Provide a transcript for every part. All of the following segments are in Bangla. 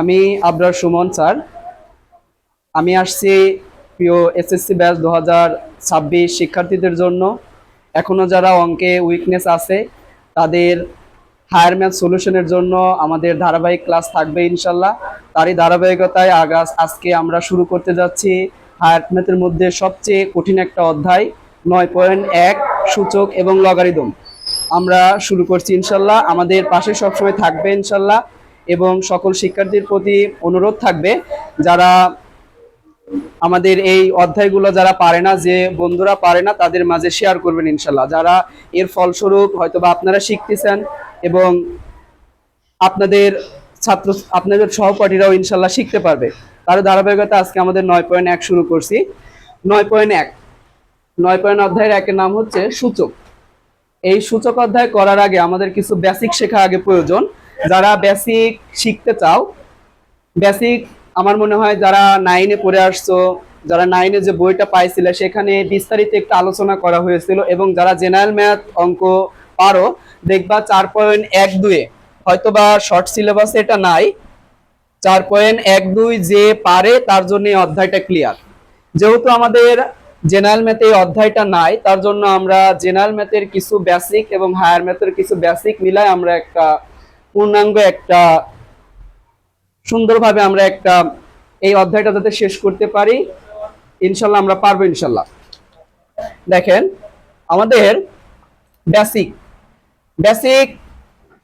আমি আবরার সুমন, স্যার। আমি আসছি প্রিয় এসএসসি ব্যাচ দু হাজার ছাব্বিশ শিক্ষার্থীদের জন্য। এখনও যারা অঙ্কে উইকনেস আছে, তাদের হায়ার ম্যাথ সলিউশনের জন্য আমাদের ধারাবাহিক ক্লাস থাকবে ইনশাল্লাহ। তারই ধারাবাহিকতায় আগাস আজকে আমরা শুরু করতে যাচ্ছি হায়ার ম্যাথের মধ্যে সবচেয়ে কঠিন একটা অধ্যায়, নয় পয়েন্ট এক সূচক এবং লগারিদম আমরা শুরু করছি ইনশাল্লাহ। আমাদের পাশে সবসময় থাকবে ইনশাল্লাহ। এবং সকল শিক্ষার্থীর প্রতি অনুরোধ থাকবে, যারা আমাদের এই অধ্যায়গুলো যারা পারে না, যে বন্ধুরা পারে না, তাদের মাঝে শেয়ার করবেন ইনশাল্লাহ যারা এর ফলস্বরূপ হয়তোবা আপনারা শিখতেছেন এবং আপনাদের ছাত্র, আপনাদের সহপাঠীরাও ইনশাল্লাহ শিখতে পারবে। তার ধারাবাহিকতা আজকে আমাদের নয় পয়েন্ট এক শুরু করছি। নয় পয়েন্ট এক। নয় পয়েন্ট অধ্যায়ের একের নাম হচ্ছে সূচক। এই সূচক অধ্যায় করার আগে আমাদের কিছু বেসিক শেখা আগে প্রয়োজন। যারা বেসিক শিখতে চাও বেসিক আমার মনে হয় যারা নাইনে পড়ে আসছো, যারা নাইনে যে বইটা পাইছিলে, সেখানে বিস্তারিত একটু আলোচনা করা হয়েছিল এবং যারা জেনারেল ম্যাথ অঙ্ক পারো, দেখবা চার পয়েন্ট এক দুয়ে, হয়তোবা শর্ট সিলেবাসে এটা নাই, চার পয়েন্ট এক দুই যে পারে তার জন্য অধ্যায়টা ক্লিয়ার যেহেতু আমাদের জেনারেল ম্যাথে অধ্যায়টা নাই, তার জন্য আমরা জেনারেল ম্যাথের কিছু বেসিক এবং হায়ার ম্যাথের কিছু বেসিক মিলায় আমরা একটা পূর্ণাঙ্গ একটা সুন্দরভাবে আমরা একটা এই অধ্যায়টা যাতে শেষ করতে পারি, ইনশাল্লাহ আমরা পারব ইনশাল্লাহ। দেখেন, আমাদের বেসিক বেসিক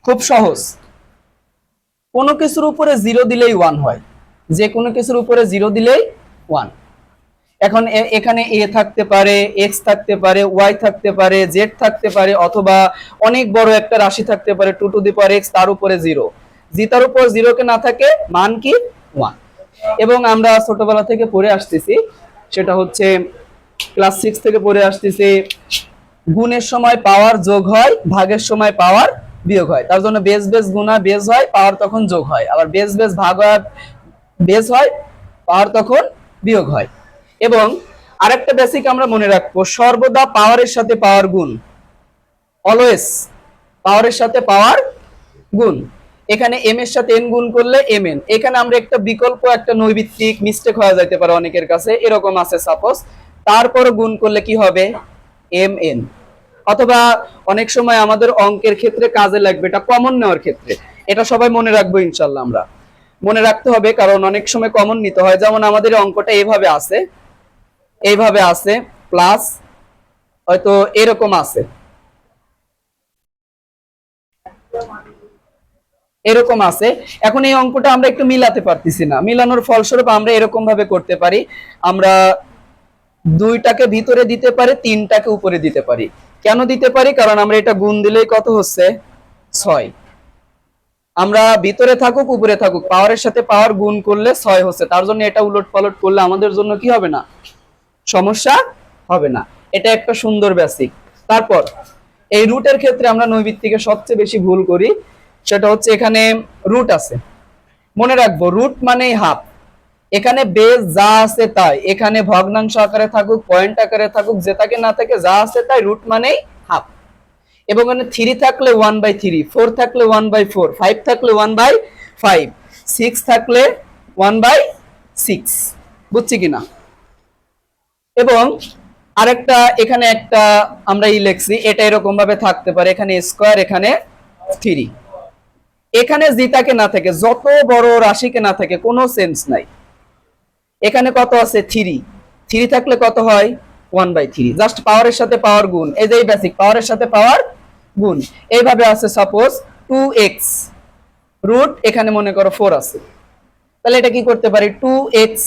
খুব সহজ। কোনো কিছুর উপরে জিরো দিলেই ওয়ান হয়। যে কোনো কিছুর উপরে জিরো দিলেই ওয়ান এখন এখানে এ থাকতে পারে, এক্স থাকতে পারে, ওয়াই থাকতে পারে, জেড থাকতে পারে, অথবা অনেক বড় একটা রাশি থাকতে পারে, two to the power x, তার উপরে জিরো। জি, তার উপর জিরোকে না থাকে, মান কি? ওয়ান। এবং আমরা ছোটবেলা থেকে পড়ে আসতেছি, সেটা হচ্ছে ক্লাস সিক্স থেকে পড়ে আসতেছি, গুণের সময় পাওয়ার যোগ হয়, ভাগের সময় পাওয়ার বিয়োগ হয়। তার জন্য বেস বেস, গুণা বেস হয়, পাওয়ার তখন যোগ হয়। আবার বেস বেস, ভাগ বেস হয়, পাওয়ার তখন বিয়োগ হয়। এবং আরেকটা বেসিক আমরা মনে রাখব, সর্বদা পাওয়ারের সাথে পাওয়ার গুণ। অলওয়েজ পাওয়ারের সাথে পাওয়ার গুণ। এখানে এম এর সাথে এন গুণ করলে এম এন এখানে আমরা একটা বিকল্প, একটা নৈবিত্তিক মিস্টেক হয়ে যাইতে পারে অনেকের কাছে, এরকম আছে সাপোজ তারপর গুণ করলে কি হবে? এম এন অথবা অনেক সময় আমাদের অঙ্কের ক্ষেত্রে কাজে লাগবে, এটা কমন নেওয়ার ক্ষেত্রে। এটা সবাই মনে রাখব ইনশাল্লাহ আমরা। মনে রাখতে হবে, কারণ অনেক সময় কমন নিতে হয়। যেমন আমাদের অঙ্কটা এভাবে আছে এইভাবে আছে প্লাস হয়তো এরকম আছে। এরকম আছে। এখন এই অঙ্কটা আমরা একটু মিলাতে পারতেছি না। মিলানোর ফলস্বরূপ আমরা এরকম ভাবে করতে পারি। আমরা দুইটাকে ভিতরে দিতে পারি, তিনটাকে উপরে দিতে পারি। কেন দিতে পারি? কারণ আমরা এটা গুণ দিলেই কত হচ্ছে? ছয়। আমরা ভিতরে থাকুক, উপরে থাকুক পাওয়ারের সাথে পাওয়ার গুণ করলে ছয় হচ্ছে। তার জন্য এটা উলট পালট করলে আমাদের জন্য কি হবে না? সমস্যা হবে না। এটা একটা সুন্দর বেসিক তারপর, এই রুটের ক্ষেত্রে আমরা নৈবিত্তিকে সবচেয়ে বেশি ভুল করি, সেটা হচ্ছে এখানে রুট আছে। মনে রাখব রুট মানেই হাফ এখানে বেস যা আছে তাই। এখানে ভগ্নাংশ আকারে থাকুক পয়েন্ট আকারে থাকুক, যে থাকে না থাকে, যা আছে তাই রুট মানেই হাফ এবং এখানে থ্রি থাকলে ওয়ান বাই থ্রি ফোর থাকলে ওয়ান বাই ফোর ফাইভ থাকলে ওয়ান বাই ফাইভ সিক্স থাকলে ওয়ান বাই সিক্স বুঝছি কিনা? এবং আরেকটা, এখানে একটা আমরা ই লিখছি, এটা এরকম ভাবে থাকতে পারে, এখানে স্কোয়ার এখানে থ্রি এখানে জিতাকে না থাকে, যত বড় রাশিকে না থাকে, কোনো সেন্স নাই। এখানে কত আছে? থ্রি থ্রি থাকলে কত হয়? ওয়ান বাই থ্রি জাস্ট পাওয়ারের সাথে পাওয়ার গুণ। এই যে বেসিক পাওয়ারের সাথে পাওয়ার গুণ। এইভাবে আছে সাপোজ টু এক্স রুট এখানে মনে করো ফোর আছে। তাহলে এটা কি করতে পারি? টু এক্স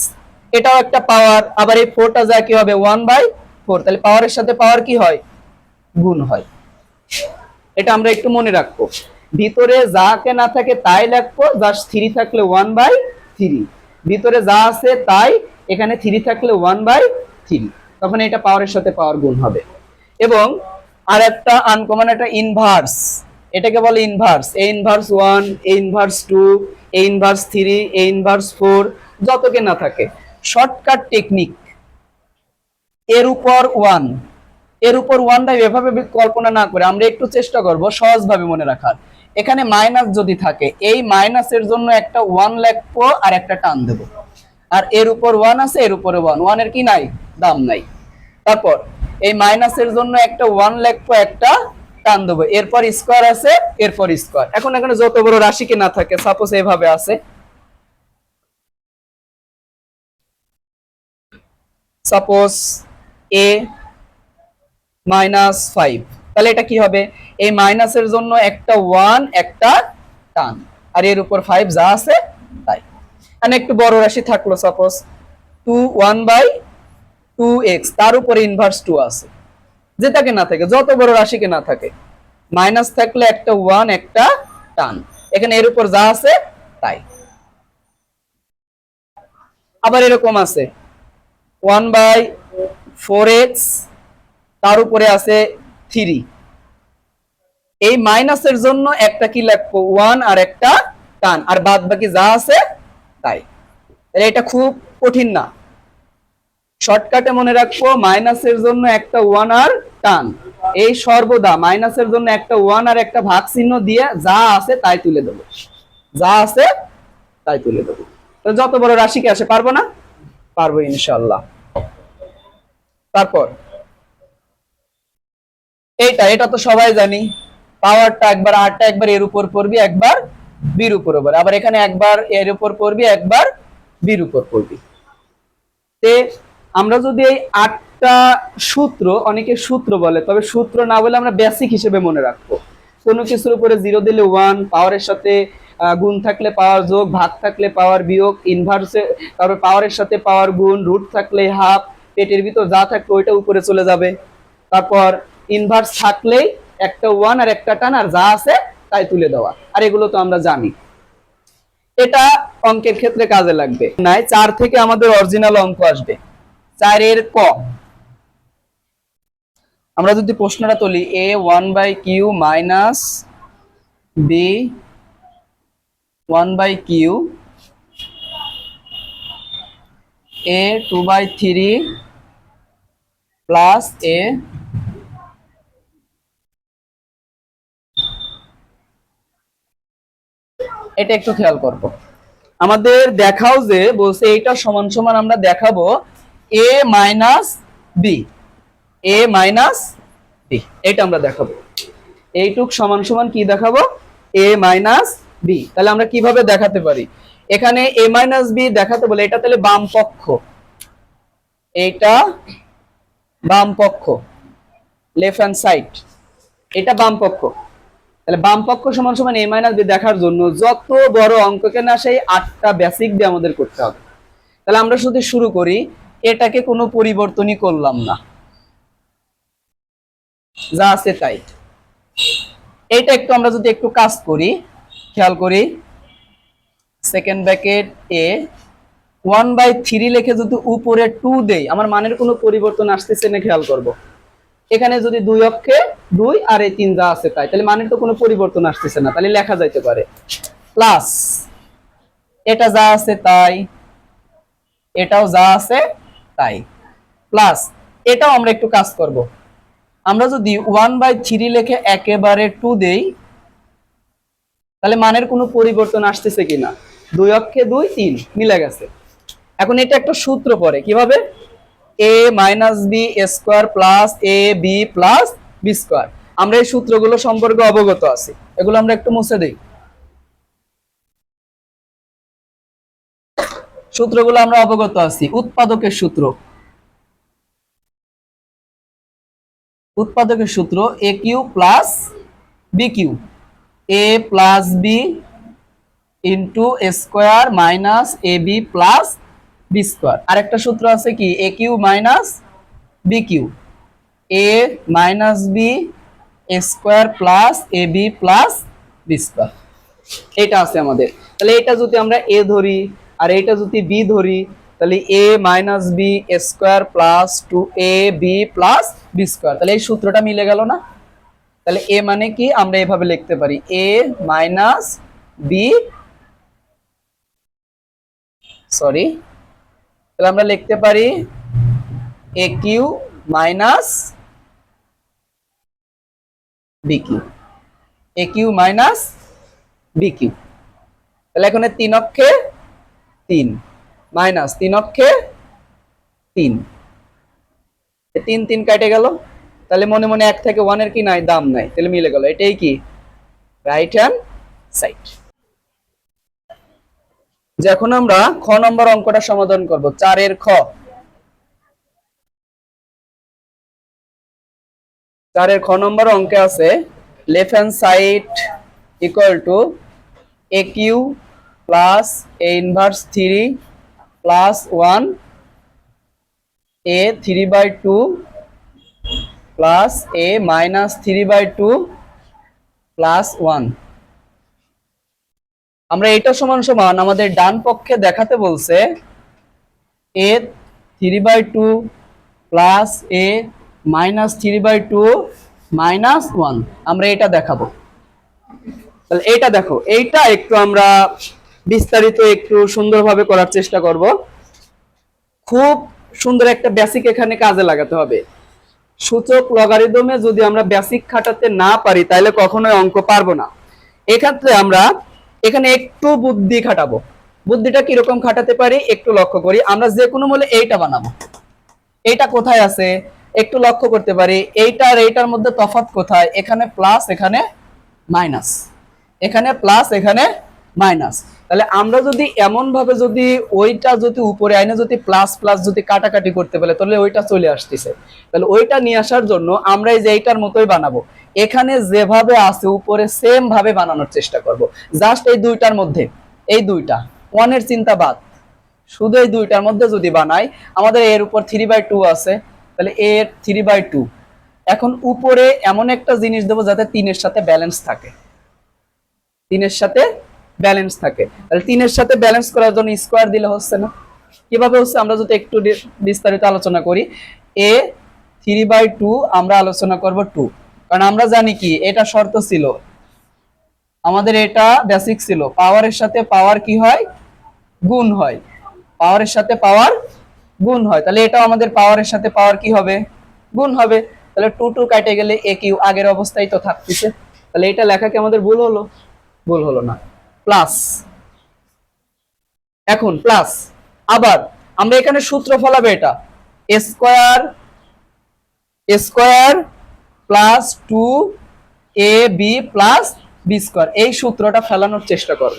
এটাও একটা পাওয়ার আবার এই ফোরটা যা কি হবে? ওয়ান বাই ফোর তাহলে পাওয়ারের সাথে পাওয়ার কি হয়? গুণ হয়। এটা আমরা একটু মনে রাখব। ভিতরে যাকে না থাকে তাই লাগবো জাস্ট থ্রি থাকলে ওয়ান বাই থ্রি ভিতরে যা আছে তাই, এখানে থ্রি থাকলে ওয়ান বাই থ্রি তখন এটা পাওয়ারের সাথে পাওয়ার গুণ হবে। এবং আর একটা আনকমন একটা ইনভার্স এটাকে বলে inverse A inverse one A inverse two A inverse three A inverse four যতকে না থাকে। শর্টকাট টেকনিক এর উপর ওয়ানের উপর ওয়ান বাই এভাবে কল্পনা না করে আমরা একটু চেষ্টা করব সহজভাবে মনে রাখার। এখানে মাইনাস যদি থাকে, এই মাইনাসের জন্য একটা ওয়ান লিখব আর একটা টান দেব। আর এর উপর ওয়ান আছে, এর উপরে ওয়ান ওয়ানের কি নাই? দাম নাই। তারপর, এই মাইনাসের জন্য একটা ওয়ান লিখব একটা টান দেবো। এরপর স্কোয়ার আছে, এরপর স্কোয়ার এখন এখানে যত বড় রাশি কি না থাকে সাপোজ এইভাবে আছে। Suppose A minus five. তাহলে এটা কি হবে? এই মাইনাসের জন্য একটা ওয়ান, একটা টান। আর এর উপর ফাইভ যা আছে, তাই। এখানে একটু বড় রাশি থাকল, suppose two one by two x. তার উপরে ইনভার্স টু আছে। যেটাকে না থাকে, যত বড় রাশিকে না থাকে। মাইনাস থাকলে একটা ওয়ান, একটা টান। এখানে এর উপর যা আছে, তাই। আবার এরকম আছে। ওয়ান বাই ফোর এক্স তার উপরে আছে থ্রি এই মাইনাসের জন্য একটা কি লাগবো? ওয়ান আর একটা টান আর বাদ বাকি যা আছে, তাই। এটা খুব কঠিন না। শর্টকাটে মনে রাখব, মাইনাসের জন্য একটা ওয়ান আর টান এই সর্বদা মাইনাসের জন্য একটা ওয়ান আর একটা ভাগ চিহ্ন দিয়ে যা আছে, তাই তুলে দেবো। যা আছে, তাই তুলে দেবো। যত বড় রাশি কি আসে, পারব না? পারব ইনশাল্লাহ তারপর, এইটা, এটা তো সবাই জানি। পাওয়ারটা একবার আটটা একবার এর উপর পড়বি একবার বির উপর পড়বে আবার এখানে একবার এর উপর পড়বি একবার বির উপর পড়বি তে আমরা যদি এই আটটা সূত্র, অনেকে সূত্র বলে, তবে সূত্র না বলে আমরা বেসিক হিসেবে মনে রাখব। কোনো কিছুর উপরে জিরো দিলে ওয়ান পাওয়ারের সাথে গুণ থাকলে পাওয়ার যোগ, ভাগ থাকলে পাওয়ার বিয়োগ ইনভার্সে তারপর পাওয়ারের সাথে পাওয়ার গুণ রুট থাকলে হাফ পেটের ভিতর যা থাকবে ওইটা উপরে চলে যাবে। তারপর ইনভার্স থাকলেই একটা ওয়ান আর একটা টান আর যা আছে তাই তুলে দেওয়া। আর এগুলো তো আমরা জানি। এটা অঙ্কের ক্ষেত্রে কাজে লাগবে। নাই, চার থেকে আমাদের অরিজিনাল অঙ্ক আসবে। চারের ক। আমরা যদি প্রশ্নটা তুলি A one by cube minus B one by cube, A two by three plus A এটা একটু খেয়াল করব। আমাদের দেখাও যে বলছে এইটা সমান সমান আমরা দেখাবো A minus B, A minus B, এটা আমরা দেখাবো। এইটুক সমান সমান কি দেখাবো? এ মাইনাস বি তাহলে আমরা কীভাবে দেখাতে পারি? এখানে এ মাইনাস বি দেখাতে বলে এটা তাহলে বাম পক্ষ। এইটা বাম পক্ষ। লেফট হ্যান্ড সাইড এটা বাম পক্ষ। তাহলে বাম পক্ষ সমান সমান এ মাইনাস বি দেখার জন্য যত বড় অঙ্ককে না সেই আটটা বেসিক দিয়ে আমাদের করতে হবে। তাহলে আমরা শুধু শুরু করি, এটাকে কোনো পরিবর্তনই করলাম না। যা আছে তাই। এইটা একটু আমরা যদি একটু কাজ করি খেয়াল করি। Second bracket A one by three লিখে যদি উপরে টু দেই, আমার মানের কোনো পরিবর্তন আসতেছে না, খেয়াল করব। এখানে যদি দুই অক্ষে দুই আর এই তিন যা আছে তাই, তাহলে মানের তো কোনো পরিবর্তন আসতেছে না, তাহলে লেখা যাইতে পারে। প্লাস এটা যা আছে তাই, এটাও যা আছে তাই। প্লাস এটাও আমরা একটু কাজ করব। আমরা যদি ওয়ান বাই থ্রি লিখে একেবারে টু দেই তাহলে মানের কোনো পরিবর্তন আসতেছে কিনা? দুই অক্ষে দুই, তিন, মিলে গেছে। এখন এটা একটা সূত্র পড়ে, কীভাবে? A minus B square plus A B plus B square আমরা এই সূত্রগুলো সম্পর্কে অবগত আছি। এগুলো আমরা একটু মুছে দিই। সূত্রগুলো আমরা অবগত আছি। উৎপাদকের সূত্র। উৎপাদকের সূত্র A cube plus B cube A plus B into square minus A B plus B square আরেকটা সূত্র আছে কি? A cube minus B cube. A minus B square plus A B plus B square এটা আছে আমাদের। তাহলে এটা যদি আমরা এ ধরি আর এটা যদি বি ধরি, তাহলে A minus B square plus two A B plus B square তাহলে এই সূত্রটা মিলে গেল না? তাহলে এ মানে কি? আমরা এভাবে লিখতে পারি। এ মাইনাস বি, সরি, তাহলে আমরা লিখতে পারি A cube minus B cube. A cube minus B cube. তাহলে এখানে তিন অক্ষে তিন, মাইনাস তিন অক্ষে তিন। তিন তিন কেটে গেল। তাহলে মনে মনে এক থেকে ওয়ানের কি নাই? দাম নাই। তাহলে মিলে গেল। এটাই কি? রাইট হ্যান্ড সাইড যখন আমরা খ নম্বর অঙ্কটা সমাধান করব। চারের খ। চারের খ নম্বর অঙ্কে আছে left hand side equal to A cube plus A inverse three plus one A three by two plus A minus three by two plus one আমরা এটা সমান সমান আমাদের ডান পক্ষে দেখাতে বলছে A three by two plus A minus three by two minus one আমরা এটা দেখাবো। তাহলে এইটা দেখো, এইটা একটু আমরা বিস্তারিত একটু সুন্দরভাবে করার চেষ্টা করব। খুব সুন্দর একটা বেসিক এখানে কাজে লাগাতে হবে। সূচক লগারিদমে যদি আমরা বেসিক খাটাতে না পারি, তাহলে কখনোই অঙ্ক পারব না। এক্ষেত্রে আমরা এখানে একটু বুদ্ধি খাটাবো। বুদ্ধিটা কীরকম খাটাতে পারি, একটু লক্ষ্য করি। আমরা যে কোনো মূলে এইটা বানাবো। এইটা কোথায় আছে? একটু লক্ষ্য করতে পারি। এইটা আর এইটার মধ্যে তফাৎ কোথায়? এখানে প্লাস এখানে মাইনাস এখানে প্লাস এখানে মাইনাস তাহলে আমরা যদি এমন ভাবে যদি ওইটা যদি উপরে আইনে যদি প্লাস প্লাস যদি কাটাকাটি করতে পারে তাহলে ওইটা চলে আসতেছে। তাহলে ওইটা নিয়ে আসার জন্য আমরা এই যে এইটার মতোই বানাবো। এখানে যেভাবে আছে, উপরে সেম ভাবে বানানোর চেষ্টা করব। জাস্ট এই দুইটার মধ্যে, এই দুইটা ওয়ানের চিন্তা বাদ। শুধু এই দুইটার মধ্যে যদি বানাই, আমাদের এর উপর থ্রি বাই টু আছে, তাহলে এর থ্রি বাই টু এখন উপরে এমন একটা জিনিস দেবো যাতে তিনের সাথে ব্যালেন্স থাকে। তিনের সাথে ব্যালেন্স থাকে। তাহলে তিনের সাথে ব্যালেন্স করার জন্য স্কোয়ার দিলে হচ্ছে না। কীভাবে হচ্ছে? আমরা যদি একটু বিস্তারিত আলোচনা করি। এ থ্রি বাই টু আমরা আলোচনা করব টু কারণ আমরা জানি কি, এটা শর্ত ছিল। আমাদের এটা বেসিক ছিল। পাওয়ারের সাথে পাওয়ার কি হয়? গুণ হয়। পাওয়ারের সাথে পাওয়ার গুণ হয়। তাহলে এটাও আমাদের পাওয়ারের সাথে পাওয়ার কি হবে? গুণ হবে। তাহলে টু টু কাটে গেলে এ কিউ আগের অবস্থায় তো থাকতেছে। তাহলে এটা লেখা কি আমাদের ভুল হলো? ভুল হলো না। প্লাস এখন প্লাস আবার আমরা এখানে সূত্র ফলাবে এটা। Square square plus two A B plus B square এই সূত্রটা ফেলানোর চেষ্টা করব।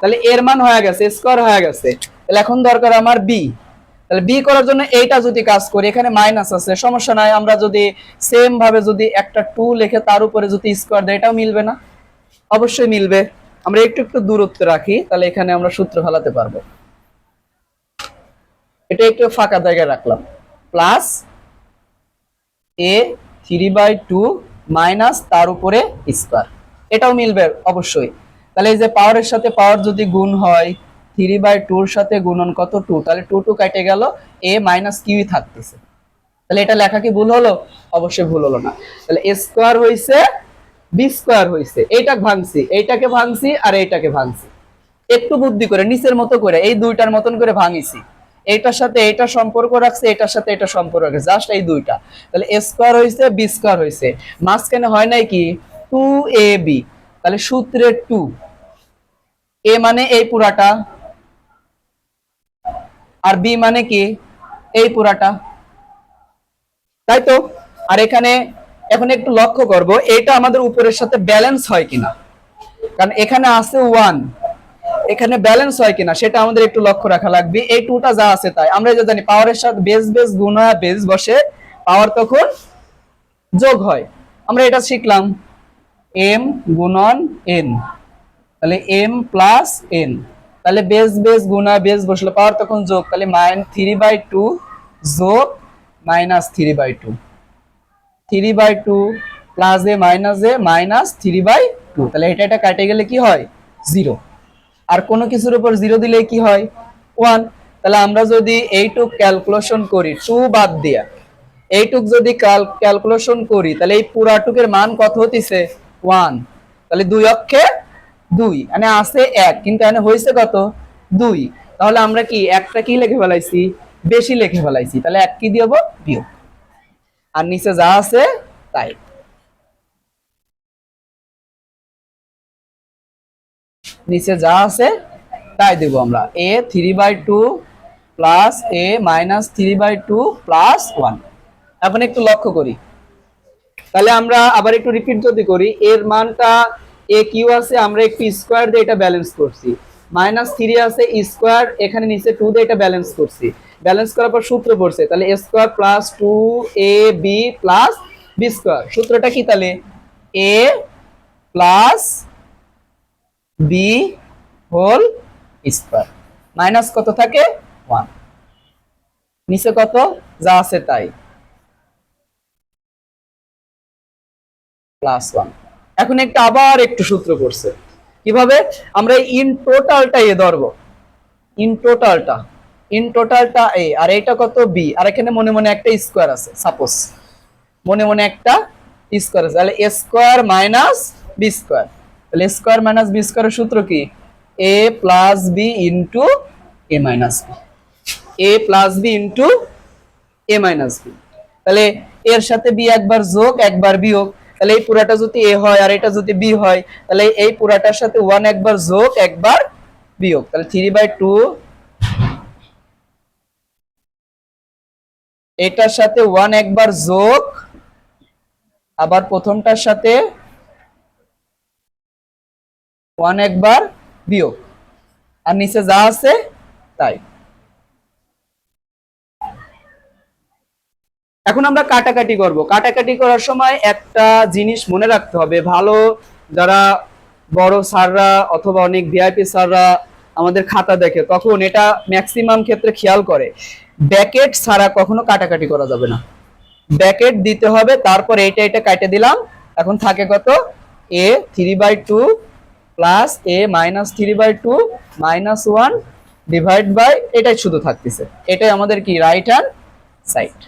তাহলে এর মান হয়ে গেছে স্কোয়ার হয়ে গেছে। তাহলে এখন দরকার আমার বি তাহলে বি করার জন্য এইটা যদি কাজ করি, এখানে মাইনাস আছে, সমস্যা নাই। আমরা যদি সেম ভাবে যদি একটা টু লিখে তার উপরে যদি স্কোয়ার দেয়, এটাও মিলবে না? অবশ্যই মিলবে। আমরা একটু একটু দূরত্ব রাখি, তাহলে এখানে আমরা সূত্র ফেলাতে পারব। এটা একটু ফাঁকা জায়গায় রাখলাম। Plus A three by two minus তার উপরে স্কোয়ার। এটাও মিলবে অবশ্যই। তাহলে এই যে পাওয়ারের সাথে পাওয়ার যদি গুণ হয়, থ্রি বাই টুর সাথে গুণন কত টু? তাহলে টু টু কেটে গেল, এ মাইনাস কিউই থাকতেছে। তাহলে এটা লেখা কি ভুল হলো? অবশ্যই ভুল হলো না। তাহলে স্কোয়ার হয়েছে বি স্কোয়ার হয়েছে এইটা ভাঙছি, এইটাকে ভাঙছি আর এইটাকে ভাঙছি। একটু বুদ্ধি করে, নিচের মতো করে, এই দুইটার মতন করে ভাঙিছি। এইটার সাথে এটা সম্পর্ক রাখছে এটার সাথে এটা সম্পর্ক রাখছে জাস্ট এই দুইটা। তাহলে এ স্কোয়ার হয়েছে বি স্কোয়ার হয়েছে মাঝখানে হয় নাই কি? টু এ বি তাহলে সূত্রে টু এ মানে এই পুরাটা, আর বি মানে কি? এই পুরাটা। তাই তো? আর এখানে এখন একটু লক্ষ্য করব, এটা আমাদের উপরের সাথে ব্যালেন্স হয় কিনা। কারণ এখানে আছে ওয়ান এখানে ব্যালেন্স হয় কিনা, সেটা আমাদের একটু লক্ষ্য রাখা লাগবে। এই টুটা যা আছে তাই। আমরা যে জানি পাওয়ারের সাথে বেস বেস গুণ বেস বসে পাওয়ার তখন যোগ হয়। আমরা এটা শিখলাম। এম গুণন এন তাহলে এম প্লাস এন তাহলে বেস বেস গুণা বেস বসল পাওয়ার তখন যোগ। তাহলে মাইন থ্রি বাই টু যোগ minus three by two three by two plus A minus A minus three by two তাহলে এটা এটা কাটে গেলে কি হয়? জিরো আর কোনো কিছুর উপর জিরো দিলে কি হয়? ওয়ান তাহলে আমরা যদি এইটুক ক্যালকুলেশন করি টু বাদ দিয়া। এইটুক যদি ক্যালকুলেশন করি, তাহলে এই পুরাটুকের মান কত হতিছে ওয়ান তাহলে দুই অক্ষে দুই। মানে আছে এক, কিন্তু এখানে হয়েছে কত? দুই। তাহলে আমরা কি, একটা কি লিখে ফেলাইছি? বেশি লিখে ফেলাইছি। তাহলে এক কি দিব বিয়োগ। আর নিচে যা আছে, তাই। নিচে যা আছে, তাই দেবো আমরা। A three by two plus A minus three by two plus one এখন একটু লক্ষ্য করি। তাহলে আমরা আবার একটু রিপিট যদি করি, এর মানটা এ কিউ আছে, আমরা একটু স্কোয়ার দিয়ে এটা ব্যালেন্স করছি। মাইনাস থ্রি আছে স্কোয়ার এখানে নিচে টু দিয়ে এটা ব্যালেন্স করছি। ব্যালেন্স করার পর সূত্র পড়ছে। তাহলে A square plus two A B plus B square সূত্রটা কি তাহলে? A plus B whole square minus কত থাকে? ওয়ান নিচে কত? যা আছে তাই। প্লাস ওয়ান এখন একটা আবার একটু সূত্র করছে কীভাবে? আমরা ইন টোটালটা এ ধরবো। ইন টোটালটা ইন টোটালটা এ আর এটা কত বি আর এখানে মনে মনে একটা স্কোয়ার আছে সাপোজ মনে মনে একটা স্কোয়ার আছে। তাহলে A square minus B square তাহলে স্কোয়ার মাইনাস বি স্কোয়ারের সূত্র কি? A plus B into A minus B A plus B into A minus B তাহলে এর সাথে বি একবার যোগ, একবার বিয়োগ। তাহলে এই পুরাটা যদি এ হয় আর এটা যদি বি হয়, তাহলে এই পুরাটার সাথে ওয়ান একবার যোগ, একবার বিয়োগ। তাহলে থ্রি বাই টু এটার সাথে ওয়ান একবার যোগ, আবার প্রথমটার সাথে ওয়ান একবার বিয়োগ। আর নিচে যা আছে, তাই। এখন আমরা কাটাকাটি করব। কাটাকাটি করার সময় একটা জিনিস মনে রাখতে হবে। ভালো যারা বড় স্যাররা অথবা অনেক ভিআইপি স্যাররা আমাদের খাতা দেখে, তখন এটা ম্যাক্সিমাম ক্ষেত্রে খেয়াল করে। ব্যাকেট ছাড়া কখনো কাটাকাটি করা যাবে না। ব্যাকেট দিতে হবে, তারপর এইটা এটা কাটে দিলাম। এখন থাকে কত? A three by two plus A minus three by two minus one divide by, এটাই শুধু থাকতেছে। এটাই আমাদের কি রাইট হ্যান্ড সাইড